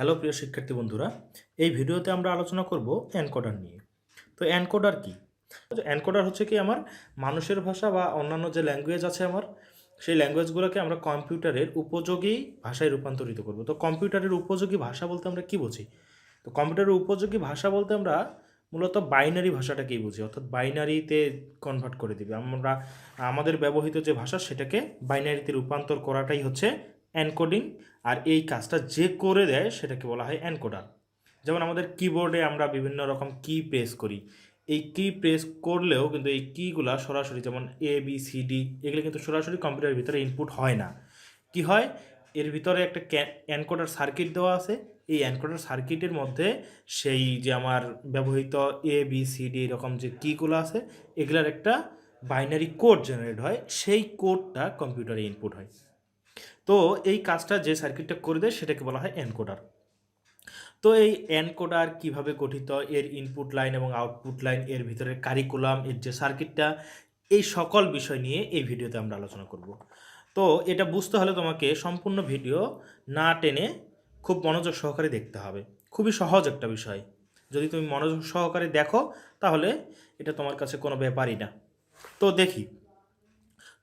Hello প্রিয় শিক্ষার্থী বন্ধুরা, এই ভিডিওতে আমরা আলোচনা করব অ্যানকোডার নিয়ে। তো অ্যানকোডার কি? অ্যানকোডার হচ্ছে কি আমার মানুষের ভাষা বা অন্যান্য যে ল্যাঙ্গুয়েজ আছে আমার, সেই ল্যাঙ্গুয়েজগুলোকে আমরা কম্পিউটারের উপযোগী ভাষায় রূপান্তরিত করব। তো কম্পিউটারের উপযোগী ভাষা বলতে আমরা কি বুঝি? তো কম্পিউটারের উপযোগী ভাষা বলতে আমরা মূলত বাইনারি ভাষাটাকেই বুঝি, অর্থাৎ বাইনারিতে কনভার্ট করে দিবে। আমরা, আমাদের ব্যবহৃত যে ভাষা সেটাকে বাইনারিতে রূপান্তর করাটাই হচ্ছে অ্যানকোডিং আর এই কাজটা যে করে দেয় সেটাকে বলা হয় অ্যানকোডার যেমন আমাদের কিবোর্ডে আমরা বিভিন্ন রকম কি প্রেস করি। এই কি প্রেস করলেও কিন্তু এই কিগুলা সরাসরি যেমন এ বি সি ডি এগুলো কিন্তু সরাসরি কম্পিউটারের ভিতরে ইনপুট হয় না। কি হয়? এর ভিতরে একটা অ্যানকোডার সার্কিট দেওয়া আছে। এই অ্যানকোডার সার্কিটের মধ্যে সেই যে আমার ব্যবহৃত এ বি সি ডি এরকম যে কিগুলো আছে, এগুলার একটা বাইনারি কোড জেনারেট হয়। সেই কোডটা কম্পিউটারে ইনপুট হয়। তো এই কাজটা যে সার্কিটটা করে দেয় সেটাকে বলা হয় এনকোডার। তো এই এনকোডার কীভাবে গঠিত, এর ইনপুট লাইন এবং আউটপুট লাইন এর ভিতরে কারিকুলাম এর যে সার্কিটটা, এই সকল বিষয় নিয়ে এই ভিডিওতে আমরা আলোচনা করব। তো এটা বুঝতে হলে তোমাকে সম্পূর্ণ ভিডিও না টেনে খুব মনোযোগ সহকারে দেখতে হবে। খুবই সহজ একটা বিষয়। যদি তুমি মনোযোগ সহকারে দেখো, তাহলে এটা তোমার কাছে কোনো ব্যাপারই না। তো দেখি।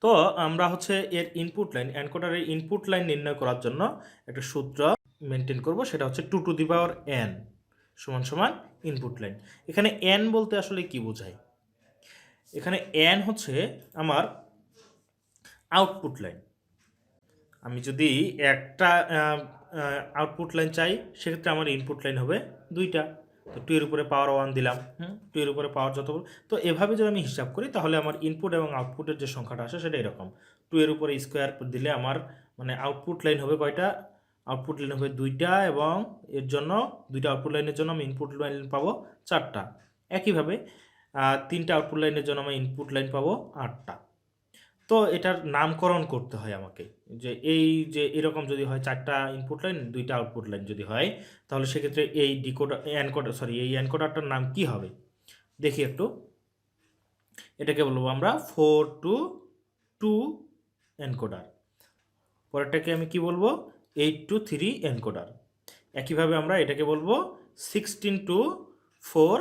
তো আমরা হচ্ছে এর ইনপুট লাইন অ্যানকোডারের ইনপুট লাইন নির্ণয় করার জন্য একটা সূত্র মেনটেন করব, সেটা হচ্ছে two to the power N সমান সমান ইনপুট লাইন এখানে এন বলতে আসলে কি বোঝায়? এখানে এন হচ্ছে আমার আউটপুট লাইন আমি যদি একটা আউটপুট লাইন চাই, সেক্ষেত্রে আমার ইনপুট লাইন হবে দুইটা। তো টু এর উপরে পাওয়ার ওয়ান দিলাম। হুম। টু এর উপরে পাওয়ার যত তো এভাবে যদি আমি হিসাব করি তাহলে আমার ইনপুট এবং আউটপুটের যে সংখ্যাটা আসে সেটা এরকম। টু এর উপরে স্কোয়ার দিলে আমার মানে আউটপুট লাইন হবে কয়টা? আউটপুট লাইন হবে দুইটা এবং এর জন্য দুইটা আউটপুট লাইনের জন্য আমি ইনপুট লাইন পাবো চারটা। একইভাবে তিনটা আউটপুট লাইনের জন্য আমি ইনপুট লাইন পাবো আটটা। তো এটার নামকরণ করতে হয় আমাকে। যে এই যে এরকম যদি হয় চারটা ইনপুট লাইন দুইটা আউটপুট লাইন যদি হয়, তাহলে সেক্ষেত্রে এই ডিকোডার অ্যানকোডার সরি এই অ্যানকোডারটার নাম কি হবে? দেখি একটু। এটাকে বলব আমরা ফোর টু টু এনকোডার পরেরটাকে আমি কি বলব? এইট টু থ্রি এনকোডার একইভাবে আমরা এটাকে বলব সিক্সটিন টু ফোর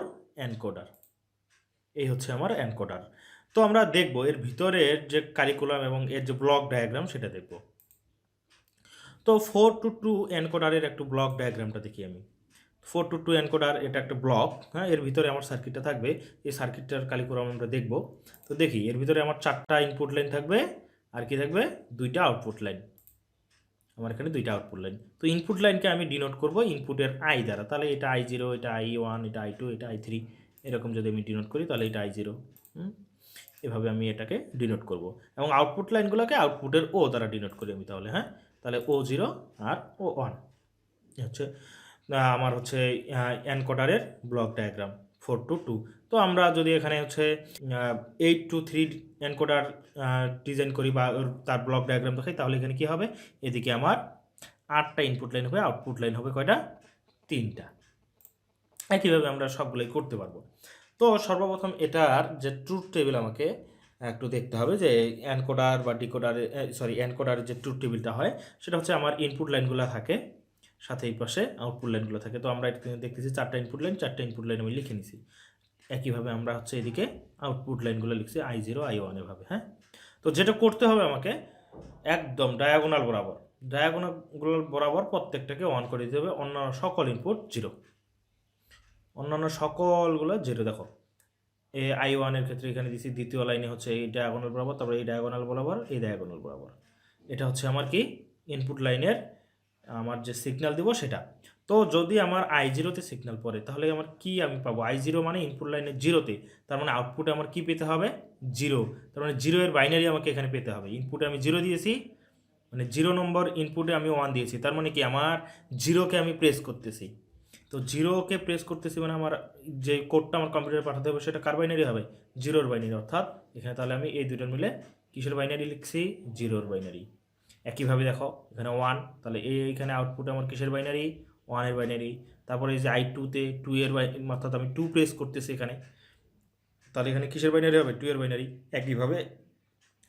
এনকোডার এই হচ্ছে আমার এনকোডার তো আমরা দেখব, এর ভিতরের যে কারিকুলাম এবং এর যে ব্লক ডায়াগ্রাম সেটা দেখব। তো ফোর টু টু এনকোডারের একটু ব্লক ডায়াগ্রামটা দেখি আমি। ফোর টু টু এনকোডার এটা একটা ব্লক হ্যাঁ এর ভিতরে আমার সার্কিটটা থাকবে, এই সার্কিটটার কালিকুলাম আমরা দেখব। তো দেখি, এর ভিতরে আমার চারটা ইনপুট লাইন থাকবে, আর কি থাকবে? দুইটা আউটপুট লাইন আমার এখানে দুইটা আউটপুট লাইন তো ইনপুট লাইনকে আমি ডিনোট করব ইনপুটের আই দ্বারা। তাহলে এটা আই জিরো এটা আই ওয়ান এটা আই টু এটা আই থ্রি এরকম যদি আমি ডিনোট করি, তাহলে এটা আই জিরো হুম? এভাবে আমি এটাকে ডিনোট করব। এবং আউটপুট লাইনগুলোকে আউটপুটের ও দ্বারা ডিনোট করি আমি তাহলে হ্যাঁ? তাহলে ও জিরো আর ও ওয়ান হচ্ছে আমার হচ্ছে অ্যানকোডারের block diagram four to two তো আমরা যদি এখানে হচ্ছে eight to three encoder design করি বা তার ব্লক ডায়াগ্রাম দেখাই, তাহলে এখানে কী হবে? এদিকে আমার আটটা ইনপুট লাইন হবে আউটপুট লাইন হবে কয়টা? তিনটা। একইভাবে আমরা সবগুলোই করতে পারব। তো সর্বপ্রথম এটার যে ট্রুথ টেবিল আমাকে একটু দেখতে হবে যে অ্যানকোডার বা ডিকোডারে সরি অ্যানকোডারের যে ট্রুথ টেবিলটা হয়, সেটা হচ্ছে আমার ইনপুট লাইনগুলো থাকে, সাথে এই পাশে আউটপুট লাইনগুলো থাকে। তো আমরা দেখতেছি চারটা ইনপুট লাইন চারটা ইনপুট লাইন আমি লিখে নিছি। একইভাবে আমরা হচ্ছে এদিকে আউটপুট লাইনগুলো লিখছি আই জিরো আই ওয়ান এভাবে হ্যাঁ? তো যেটা করতে হবে আমাকে, একদম ডায়াগোনাল বরাবর ডায়াগোনাল বরাবর প্রত্যেকটাকে অন করে দিতে হবে অন্যান্য সকল ইনপুট জিরো অন্যান্য সকলগুলো জিরো দেখো। এ আই ওয়ানের ক্ষেত্রে এখানে দিছি, দ্বিতীয় লাইনে হচ্ছে এই ডায়াগোনাল বরাবর, তারপরে এই ডায়াগোনাল বরাবর, এই ডায়াগোনাল বরাবর। এটা হচ্ছে আমার কি? ইনপুট লাইনের, আমার যে সিগন্যাল দিব সেটা। তো যদি আমার আই জিরোতে সিগন্যাল পড়ে, তাহলে আমার কি আমি পাবো? আই জিরো মানে ইনপুট লাইনের জিরোতে তার মানে আউটপুটে আমার কি পেতে হবে? জিরো তার মানে জিরো এর বাইনারি আমাকে এখানে পেতে হবে। ইনপুটে আমি জিরো দিয়েছি মানে জিরো নম্বর ইনপুটে আমি ওয়ান দিয়েছি। তার মানে কি? আমার জিরোকে আমি প্রেস করতেছি। তো জিরোকে প্রেস করতেছি মানে আমার যে কোডটা আমার কম্পিউটারে পাঠাতে হবে সেটা কার বাইনারি হবে? জিরোর বাইনারি অর্থাৎ এখানে তাহলে আমি এই দুটোর মিলে কিসের বাইনারি লিখছি? জিরোর বাইনারি একইভাবে দেখো, এখানে ওয়ান তাহলে এই এইখানে আউটপুট আমার কিসের বাইনারি ওয়ানের বাইনারি তারপরে এই যে আই টুতে টু এর অর্থাৎ আমি টু প্রেস করতেছি এখানে। তাহলে এখানে কিসের বাইনারি হবে? টু এর বাইনারি একইভাবে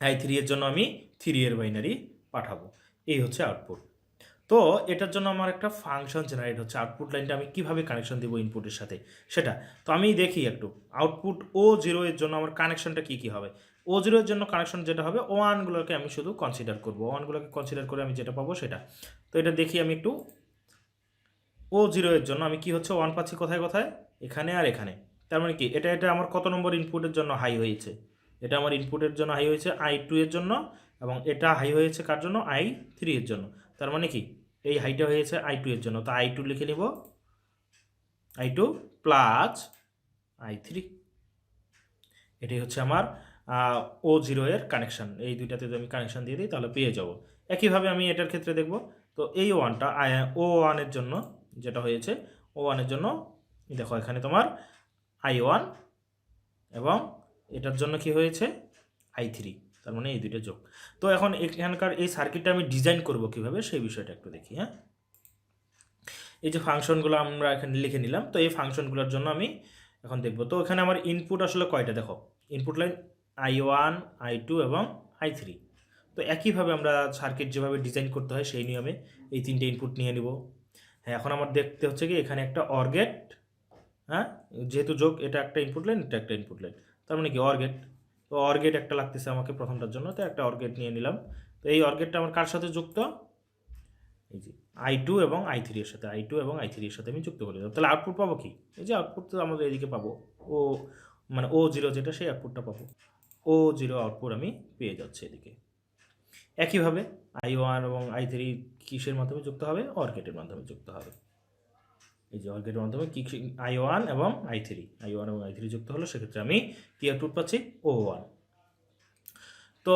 আই থ্রি এর জন্য আমি থ্রি এর বাইনারি পাঠাবো। এই হচ্ছে আউটপুট তো এটার জন্য আমার একটা ফাংশন জেনারেট হচ্ছে। আউটপুট লাইনটা আমি কীভাবে কানেকশন দেবো ইনপুটের সাথে? সেটা। তো আমি দেখি একটু। আউটপুট ও জিরো এর জন্য আমার কানেকশনটা কী কী হবে? ও জিরোর জন্য কানেকশন যেটা হবে ওয়ানগুলোকে আমি শুধু কনসিডার করব। ওয়ানগুলোকে কনসিডার করে আমি যেটা পাবো সেটা। তো এটা দেখি আমি একটু। ও জিরো এর জন্য আমি কি হচ্ছে ওয়ান পাচ্ছি কোথায় কোথায়? এখানে আর এখানে। তার মানে কি? এটা এটা আমার কত নম্বর ইনপুটের জন্য হাই হয়েছে? এটা আমার ইনপুটের জন্য হাই হয়েছে আই টু এর জন্য এবং এটা হাই হয়েছে কার জন্য? আই থ্রি এর জন্য। তার মানে কি? এই হাইটা হয়েছে আই টু এর জন্য। তো আই টু লিখে নিব। I two plus I three এটাই হচ্ছে আমার ও জিরো এর কানেকশান এই দুইটাতে যদি আমি কানেকশান দিয়ে দিই, তাহলে পেয়ে যাব। একইভাবে আমি এটার ক্ষেত্রে দেখব। তো এই ওয়ানটা আই ও ওয়ানের জন্য যেটা হয়েছে ও ওয়ানের জন্য, দেখো এখানে তোমার আই ওয়ান এবং এটার জন্য কি হয়েছে? আই থ্রি তার মানে এই দুইটা যোগ। তো এখন এখানকার এই সার্কিটটা আমি ডিজাইন করব কীভাবে, সেই বিষয়টা একটু দেখি হ্যাঁ? এই যে ফাংশনগুলো আমরা এখানে লিখে নিলাম, তো এই ফাংশনগুলোর জন্য আমি এখন দেখব, তো এখানে আমার ইনপুট আসলে কয়টা দেখো? Input line I one I two এবং আই থ্রি তো একইভাবে আমরা সার্কিট যেভাবে ডিজাইন করতে হয়, সেই নিয়মে এই তিনটে ইনপুট নিয়ে নিব। হ্যাঁ এখন আমার দেখতে হচ্ছে কি, এখানে একটা অর্গেট হ্যাঁ? যেহেতু যোগ, এটা একটা ইনপুট লাইন এটা একটা ইনপুট লাইন তার মানে কি অর্গেট তো অর্গেট একটা লাগতেছে আমাকে প্রথমটার জন্য, তো একটা অর্গেট নিয়ে নিলাম। তো এই অর্গেটটা আমার কার সাথে যুক্ত? এই যে আই টু এবং আই থ্রি এর সাথে আই টু এবং আই থ্রি এর সাথে আমি যুক্ত করে দিলাম তাহলে আউটপুট পাবো কি? এই যে আউটপুট তো আমাদের এদিকে পাবো। ও মানে ও জিরো যেটা, সেই আউটপুটটা পাবো। ও জিরো আউটপুট আমি পেয়ে যাচ্ছি এদিকে। একইভাবে আই ওয়ান এবং আই থ্রি কিসের মাধ্যমে যুক্ত হবে? অর্গেটের মাধ্যমে যুক্ত হবে। এই যে অর্গেটের মাধ্যমে কি আই ওয়ান এবং আই থ্রি আই ওয়ান এবং আই থ্রি যুক্ত হলো, সেক্ষেত্রে আমি কি আউটপুট পাচ্ছি? ও ওয়ান তো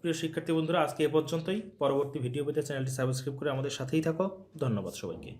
প্রিয় শিক্ষার্থী বন্ধুরা, আজকে এ পর্যন্তই। পরবর্তী ভিডিও পেতে চ্যানেলটি সাবস্ক্রাইব করে আমাদের সাথেই থাকো। ধন্যবাদ সবাইকে।